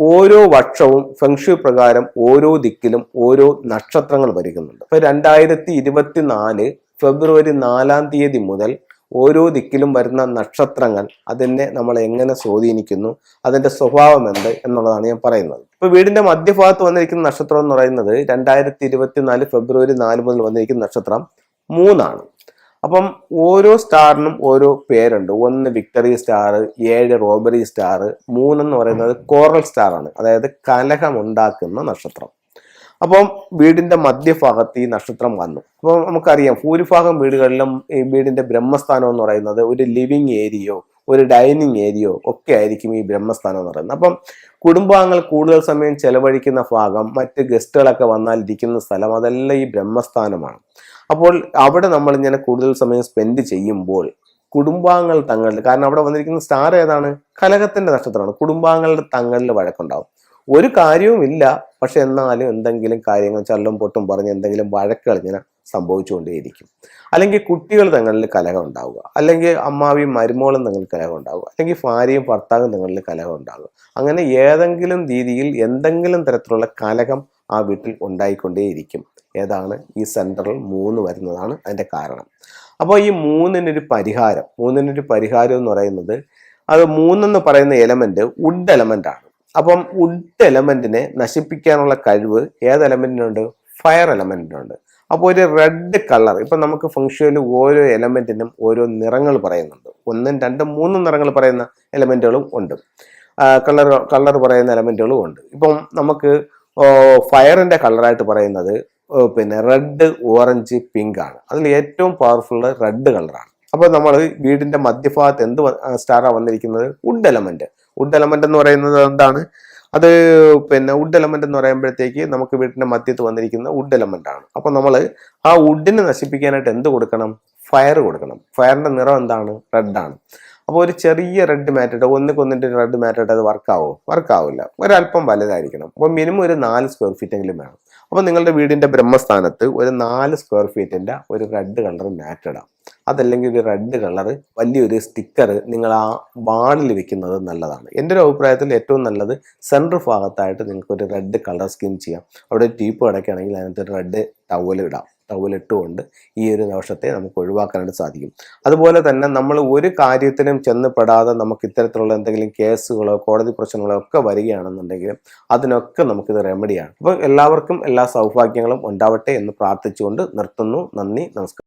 ഓരോ വർഷവും ഫെങ്ഷു പ്രകാരം ഓരോ ദിക്കിലും ഓരോ നക്ഷത്രങ്ങൾ വരുന്നുണ്ട് ഇപ്പൊ രണ്ടായിരത്തി ഇരുപത്തിനാല് ഫെബ്രുവരി നാലാം തീയതി മുതൽ ഓരോ ദിക്കിലും വരുന്ന നക്ഷത്രങ്ങൾ അതിനെ നമ്മൾ എങ്ങനെ സ്വാധീനിക്കുന്നു അതിന്റെ സ്വഭാവം എന്ത് എന്നുള്ളതാണ് ഞാൻ പറയുന്നത്. ഇപ്പൊ വീടിന്റെ മധ്യഭാഗത്ത് വന്നിരിക്കുന്ന നക്ഷത്രം എന്ന് പറയുന്നത് രണ്ടായിരത്തി ഇരുപത്തിനാല് ഫെബ്രുവരി നാല് മുതൽ വന്നിരിക്കുന്ന നക്ഷത്രം മൂന്നാണ്. അപ്പം ഓരോ സ്റ്റാറിനും ഓരോ പേരുണ്ട്. ഒന്ന് വിക്ടറി സ്റ്റാർ ഏഴ് റോബറി സ്റ്റാർ മൂന്നെന്ന് പറയുന്നത് കോറൽ സ്റ്റാർ ആണ് അതായത് കലഹമുണ്ടാക്കുന്ന നക്ഷത്രം. അപ്പം വീടിന്റെ മധ്യഭാഗത്ത് ഈ നക്ഷത്രം വന്നു. അപ്പോൾ നമുക്കറിയാം ഭൂരിഭാഗം വീടുകളിലും ഈ വീടിന്റെ ബ്രഹ്മസ്ഥാനം എന്ന് പറയുന്നത് ഒരു ലിവിങ് ഏരിയയോ ഒരു ഡൈനിങ് ഏരിയയോ ഒക്കെ ആയിരിക്കും ഈ ബ്രഹ്മസ്ഥാനം എന്ന് പറയുന്നത്. അപ്പം കുടുംബാംഗങ്ങൾ കൂടുതൽ സമയം ചെലവഴിക്കുന്ന ഭാഗം മറ്റ് ഗസ്റ്റുകളൊക്കെ വന്നാൽ ഇരിക്കുന്ന സ്ഥലം അതെല്ലാം ഈ ബ്രഹ്മസ്ഥാനമാണ്. അപ്പോൾ അവിടെ നമ്മൾ ഇങ്ങനെ കൂടുതൽ സമയം സ്പെൻഡ് ചെയ്യുമ്പോൾ കുടുംബാംഗങ്ങൾ തങ്ങളുടെ കാരണം അവിടെ വന്നിരിക്കുന്ന സ്റ്റാർ ഏതാണ്? കലഹത്തിന്റെ നക്ഷത്രമാണ്. കുടുംബാംഗങ്ങളുടെ തങ്ങളിൽ വഴക്കുണ്ടാവും. ഒരു കാര്യവുമില്ല പക്ഷെ എന്നാലും എന്തെങ്കിലും കാര്യങ്ങൾ ചല്ലും പൊട്ടും പറഞ്ഞ് എന്തെങ്കിലും വഴക്കുകൾ ഇങ്ങനെ സംഭവിച്ചുകൊണ്ടേയിരിക്കും. അല്ലെങ്കിൽ കുട്ടികൾ തങ്ങളിൽ കലഹം ഉണ്ടാവുക. അല്ലെങ്കിൽ അമ്മാവിയും മരുമോളും തങ്ങളിൽ കലഹം ഉണ്ടാവുക. അല്ലെങ്കിൽ ഭാര്യയും ഭർത്താവും തങ്ങളിൽ കലഹം ഉണ്ടാവുക. അങ്ങനെ ഏതെങ്കിലും രീതിയിൽ എന്തെങ്കിലും തരത്തിലുള്ള കലഹം ആ വീട്ടിൽ ഉണ്ടായിക്കൊണ്ടേയിരിക്കും. ഏതാണ്? ഈ സെൻട്രൽ മൂന്ന് വരുന്നതാണ് അതിന്റെ കാരണം. അപ്പോൾ ഈ മൂന്നിനൊരു പരിഹാരം മൂന്നിനൊരു പരിഹാരം എന്ന് പറയുന്നത് അത് മൂന്നെന്ന് പറയുന്ന എലമെന്റ് വുഡ് എലമെന്റാണ് അപ്പം വുഡ് എലമെന്റിനെ നശിപ്പിക്കാനുള്ള കഴിവ് ഏത് എലമെന്റിനുണ്ട് ഫയർ എലമെന്റിനുണ്ട് അപ്പോൾ ഒരു റെഡ് കളർ ഇപ്പം നമുക്ക് ഫംഗ്ഷനിൽ ഓരോ എലമെന്റിനും ഓരോ നിറങ്ങൾ പറയുന്നുണ്ട്. ഒന്നും രണ്ടും മൂന്നും നിറങ്ങൾ പറയുന്ന എലമെന്റുകളും ഉണ്ട്. കളർ കളർ പറയുന്ന എലമെന്റുകളും ഉണ്ട്. ഇപ്പം നമുക്ക് ഫയറിന്റെ കളറായിട്ട് പറയുന്നത് പിന്നെ റെഡ് ഓറഞ്ച് പിങ്ക് ആണ്. അതിൽ ഏറ്റവും പവർഫുൾ റെഡ് കളറാണ് അപ്പോൾ നമ്മൾ വീടിന്റെ മധ്യഭാഗത്ത് എന്ത് സ്റ്റാറാണ് വന്നിരിക്കുന്നത്? വുഡ് എലമെന്റ് വുഡ് എലമെന്റ് എന്ന് പറയുന്നത് എന്താണ്? അത് പിന്നെ വുഡ് എലമെന്റ് എന്ന് പറയുമ്പോഴത്തേക്ക് നമുക്ക് വീടിന്റെ മധ്യത്ത് വന്നിരിക്കുന്ന വുഡ് എലമെന്റ് ആണ്. അപ്പോൾ നമ്മൾ ആ വുഡിനെ നശിപ്പിക്കാനായിട്ട് എന്ത് കൊടുക്കണം? ഫയർ കൊടുക്കണം. ഫയറിന്റെ നിറം എന്താണ്? റെഡ് ആണ്. അപ്പോൾ ഒരു ചെറിയ റെഡ് മാറ്റിട്ട് ഒന്നിക്കൊന്നിന്റെ റെഡ് മാറ്റിട്ട് അത് വർക്കാവോ വർക്കാവില്ല ഒരല്പം വലുതായിരിക്കണം. അപ്പോൾ മിനിമം ഒരു നാല് സ്ക്വയർ ഫീറ്റ് എങ്കിലും വേണം. അപ്പോൾ നിങ്ങളുടെ വീടിന്റെ ബ്രഹ്മസ്ഥാനത്ത് ഒരു നാല് സ്ക്വയർ ഫീറ്റിന്റെ ഒരു റെഡ് കളർ മാറ്റ് ഇടാം അതല്ലെങ്കിൽ ഒരു റെഡ് കളർ വലിയൊരു സ്റ്റിക്കർ നിങ്ങൾ ആ വാളിൽ വെക്കുന്നത് നല്ലതാണ്. എന്റെ ഒരു അഭിപ്രായത്തിൽ ഏറ്റവും നല്ലത് സെൻട്രൽ ഭാഗത്തായിട്ട് നിങ്ങൾക്ക് ഒരു റെഡ് കളർ സ്കീം ചെയ്യാം. അവിടെ ടീപ്പ് കിടക്കുകയാണെങ്കിൽ അതിനകത്ത് റെഡ് ടവൽ ഇടാം. ടവൽ ഈ ഒരു ദോഷത്തെ നമുക്ക് ഒഴിവാക്കാനായിട്ട് സാധിക്കും. അതുപോലെ തന്നെ നമ്മൾ ഒരു കാര്യത്തിനും ചെന്നപ്പെടാതെ നമുക്ക് ഇത്തരത്തിലുള്ള എന്തെങ്കിലും കേസുകളോ കോടതി പ്രശ്നങ്ങളോ ഒക്കെ വരികയാണെന്നുണ്ടെങ്കിലും അതിനൊക്കെ നമുക്കിത് റെമഡിയാണ് അപ്പോൾ എല്ലാവർക്കും എല്ലാ സൗഭാഗ്യങ്ങളും ഉണ്ടാവട്ടെ എന്ന് പ്രാർത്ഥിച്ചുകൊണ്ട് നിർത്തുന്നു. നന്ദി നമസ്കാരം.